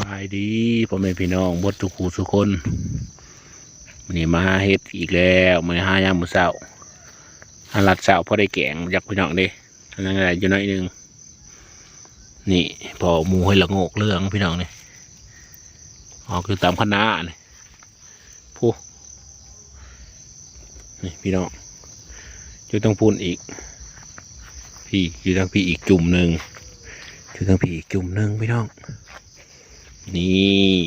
บายดีพ่อแม่พี่น้องบดทุกคู่ทุกคนวันนี้มาหาเฮ็ดอีกแล้วมาหายามมือเช้าหาลัดเช้าพอได้แกงอยากพี่น้องเด้อันนั้นอะไรอยู่น่อยหนึงนี่พอหมูให้ละโงกเรื่องพี่น้องนี่ออคือตามคณะนี่ผู้นี่พี่น้องอยู่ต้องพูนอีก พี่อยู่ทางพี่อีกจุ่มหนึ่งอยู่ทางพี่อีกจุ่มหนึ่งพี่น้อง นี่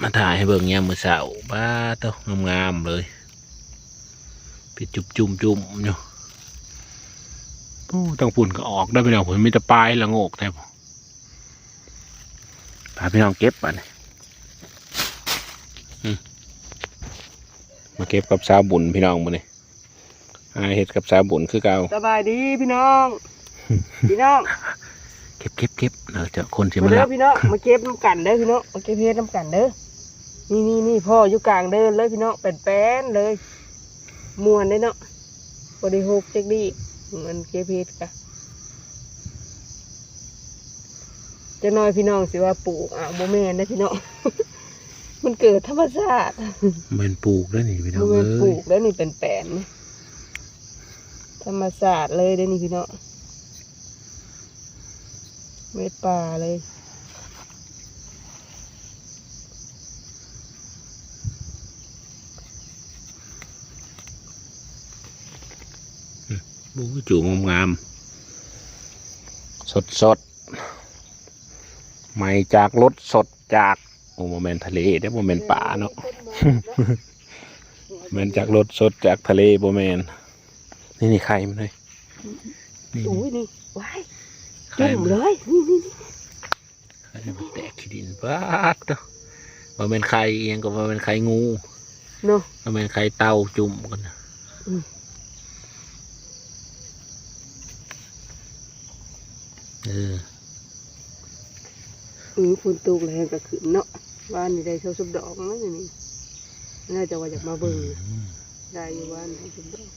มาถ่ายให้เบิ่งยามมื้อเช้าบ้าเต้างามๆเลยเป็นจุ่มจุ่มจุ่มๆอยู่โอ้ต้องปุ่นก็ออกได้พี่น้องผมมีแต่ปลายละโงกแทบพาพี่น้องเก็บอะนี่อืมาเก็บกับสาบุญพี่น้องมาเนี่ยหาเห็ดกับสาบุญคือเก่าสบายดีพี่น้อง พี่น้อง เก็บเก็บเก็บเออเจะคนที่มามาเด้รัอบพี่น้องมาเก็บน้ำกันเด้อพี่น้องมาเก็บเพชรน้ำกันเด้อนี่นี่นี่พ่ออยู่กลางเดินเลยพี่น้องเป็นแป้นๆเลยมวนได้เนาะบริโภคเจ๊กดีมันเก็บเพชรกะจะน้อยพี่น้องสิว่าปลูกอะโมแมนนะพี่น้อง มันเกิดธรรมชาติเป็นปลูกแล้วนี่พี่น้องโมแมเอ้นปลูยกแล้วนี่เป็นแปลนนี่ธรรมชาติเลยเด้อนี่พี่น้อง เม็ดป่าเลย บูจูงงาม สดสดๆใหม่จากรถสดจาก โอ้โมเมนทะเลได้โมเมนป่าเนาะโมเมนจากรถสดจากทะเลโมเมนนี่นี่ไข่มันเลยนี่อุ้ยนี่ว้ายไข่ จุ่มมันเลยนี่นี่นี่ไข่มันแตกขี้ดินบ้าดเนาะโมเมนไข่เองก็โมเมนไข่งูเนาะโมเมนไข่เต่าจุ่มกันนะอืมเอออือฝนตกแรงก็ขึ้นเนาะบ้านนี่ได้เท่าสุบดอกนะนี่นี่น่าจะว่าอยากมาเบิ่งได้อยู่บ้านเท่าสุบดอก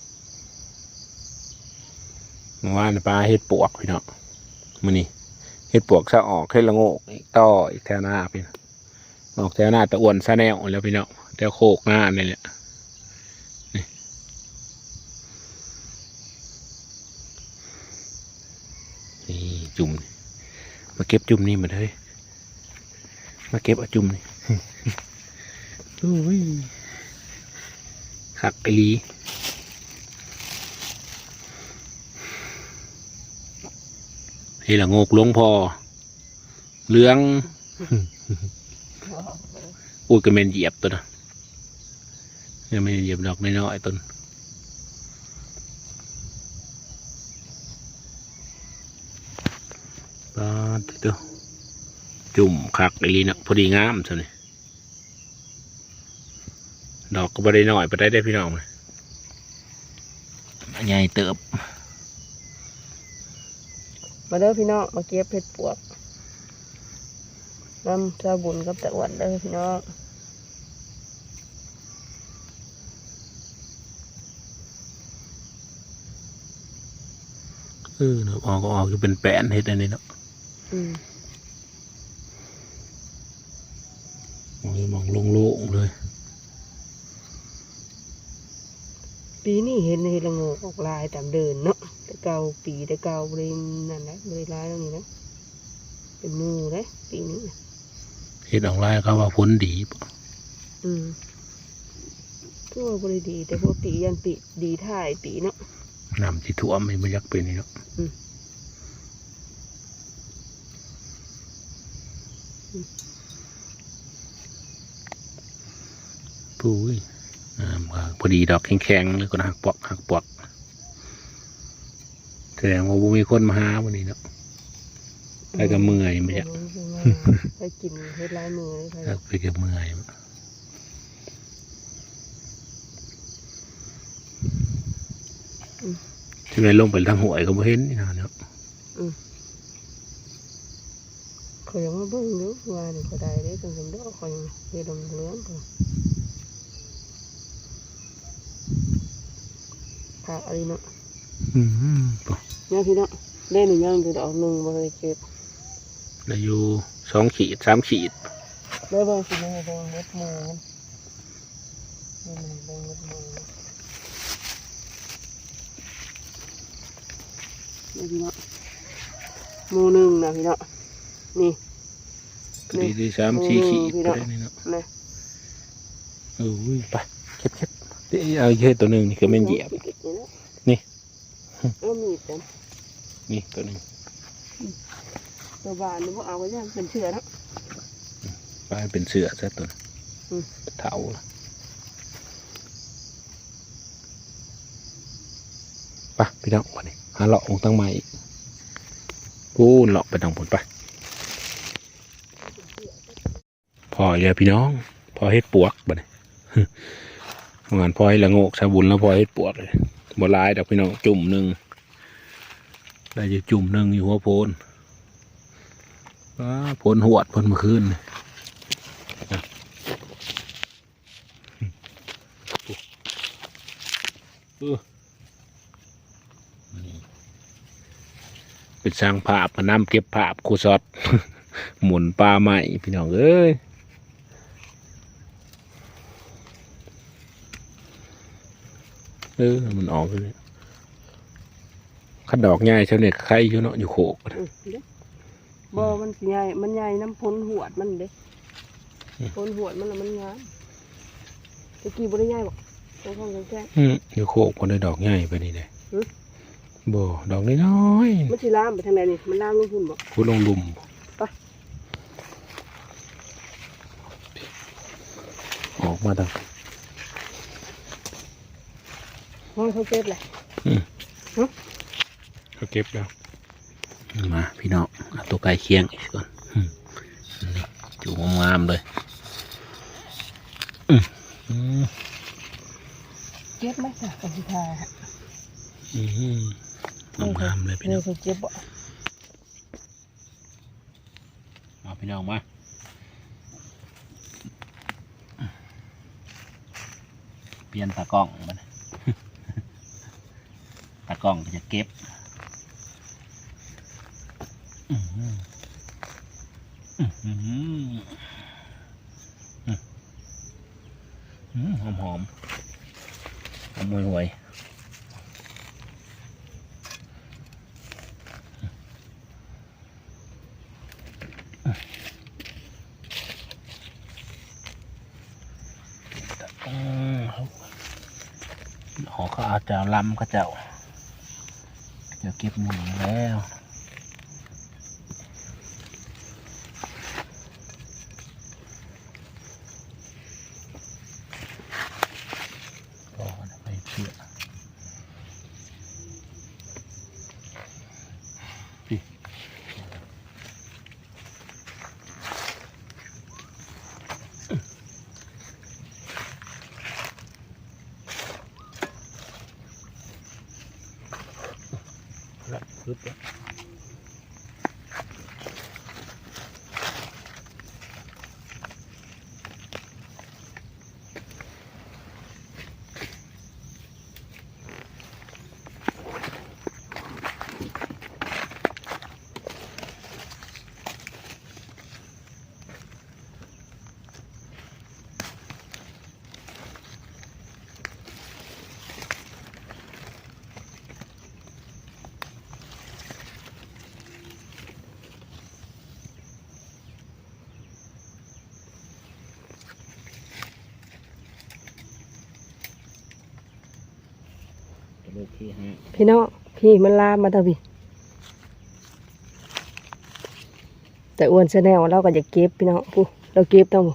เมื่อวานปลาเห็ดปวกพี่เนาะ มือนี้เห็ดปวกซะออกเห็ดละโงกอีกต่ออีกแถวหน้าพี่เนออกแถวหน้าตะอ้วนซะแนวแล้วพี่เนาะแถวโคกหน้านี่แหละนี่จุ่มมาเก็บจุ่มนี่มาเลยมาเก็บเอาจุ่มนี่โอ้ยขักไอหลี เฮ้ยละโงกหลวงพอเหลืองอุ้ยก็เมนเหยียบตัวนะยังไม่เหยียบดอกน้อยๆต้นปาดตัวจุ่มคักไอ้ลีนะพอดีงามสินี่ดอกก็บ่ได้น้อยไปได้ได้พี่น้องเลยใหญ่เติบ มาเด้อพี่น้องมาเก็บเพชรปวกน้ำชาบุญกับตะวันเด้อพี่น้องเออเนาะออกก็ออกอยู่เป็นแปนเฮ็ดอันนี้เนาะอืมมองมองโล่งๆเลย ปีนี้เห็นเห็ดละโงกออกลายตามเดินเนาะแต่ เก่าปีแต่เก่าบรินั่นแหละบริลายตรงนี้นะเป็นหมูเลยปีนี้นะเฮ็ดออกไลน์เขาว่าผลดีบ่อืมก็ว่าบริดีแต่พวกปียันปีดีถ่ายปีเนาะน้ำที่ท่วมมันบ่อยักเป็นนี่เนาะอืมปุ้ยน้ำก็พอดีดอกแข็งๆเลยก็หักปอกหักปอกแส ดงว่าบ่มีคนมาหาวันนี้เนาะไปก็เมื่อยมันจะไปกินเฮ็ดลายมือเลยไปไปก็เมื่อยที่ไหนลงไปทางหวยก็บ่เห็นนี่นะเนาะเขายังมาเบิ่งอยู่ว่านี่ก็ได้เด้จังซั่นเด้อเขายังเฮ็ดดำเหลืองพุ่นผักอะไรเนาะ อืมบ่เนี่ยพี่เนาะได้หนึ่งย่างเดือดออกหนึ่งบ่เคยเก็บได้อยู่สองขีดสามขีดได้เบิ่งสิแม่เบิ่งเม็ดมือมันนี่มันเบิ่งเม็ดมือนี่พี่เนาะหมูหนึ่งนะพี่เนาะนี่ ก็ดีดีสามสี่ขีดพี่ก็น้องได้นี่เนาะนะเอออุ้ยไปเก็บเก็บเดี๋ยวเอาเยอะตัวหนึ่งนี่คือแม่นเหยียบ นี่ เอามีดกันนี่ตัวหนึ่งตัวบานนี่พวกเอาไว้ยังเป็นเชือเนาะไปเป็นเสือซะตัวอืมเถาล่ะไปพี่น้องวันนี้หาเลาะองตั้งใหม่อีกพูนเลาะไปทางผลไปพอเลยพี่น้อง พอเฮ็ดปวกบัดนี้งานพอให้ละโงกสาบุญแล้วพอเฮ็ดปวกเลย บ่ลายดอกพี่น้องจุ่มหนึ่งได้อยู่จุ่มหนึ่งอยู่หัวโพนโพนหวดโพนเมื่อคืนเป็นสร้างภาพมานำเก็บภาพคูซอดหมุนปลาใหม่พี่น้องเอ้ย เออมันออกเลยขัดดอกง่ายเช่าเนี่ยใครอยู่เนาะอยู่โขกอืมเด้บ่มันสิใหญ่มันใหญ่น้ำพ้นหวดมันเด้พ้นหวดมันแล้วมันงามตะกี้บ่ได้ใหญ่บ่ต้องเข้าแค่อืมอยู่โขกคนได้ดอกง่ายไปนี่เลยหึบ่ดอกน้อยมันสิลามไปทางไหนนี่มันลามลงพุ่นบ่ๆพูดลงลุมไปออกมาทาง ห้องเขาเก็บแหละเขาเก็บแล้ว มาพี่น้องเอาตัวไก่เคียงอีกก่อนอืมนี่จูงงามๆเลยอืมอืมเก็บไหมจ้ะกันสิทาอืมงามๆเลยพี่นี่น้องเขาเก็บบ่เอาพี่น้องมาเปลี่ยนตากล้องมันตา กล้องก็จะเก็บหอมหอมหอมหวยหอืมหอเขาอาจจะลำก็เจ้า เดี๋ยวเก็บหมูแล้ว ขที่ห้าพี่น้องพี่มันลามมาทางพี่แต่อ้วนแชนแนลเราก็จะเก็บพี่น้องผู้เราเก็บต้อง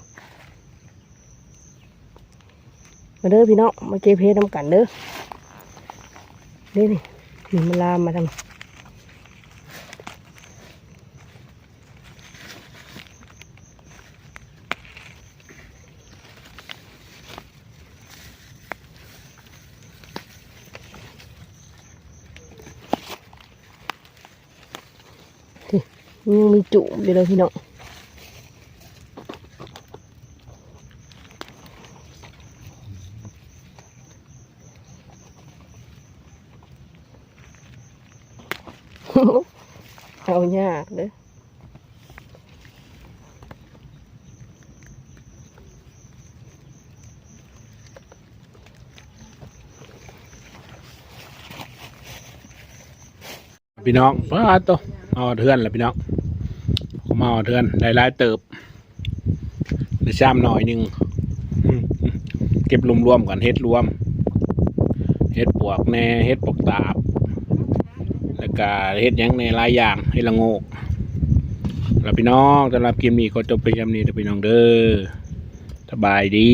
มาเด้อพี่น้องมาเก็บเพชรน้ำกันเด้อนี่นี่นี่มันลามมาทาง ยังมีจุอยู่เลยพี่น้องเอายากเลยพี่น้องป้าตัวเอาเทือนแหละพี่น้อง มเอาเทือนได้หลายเติบได้ซ้ำหน่อยหนึ่งอืมอืมเก็บรวมๆกันเฮ็ดรวมเฮ็ดปวกแหน่เฮ็ดปวกตาบ แล้วก็เฮ็ดหยังในหลายอย่างเฮ็ดละโงกแล้วพี่น้องสำหรับคลิปนี้ก็จบไปยำนี้เด้อพี่น้องเด้อสบายดี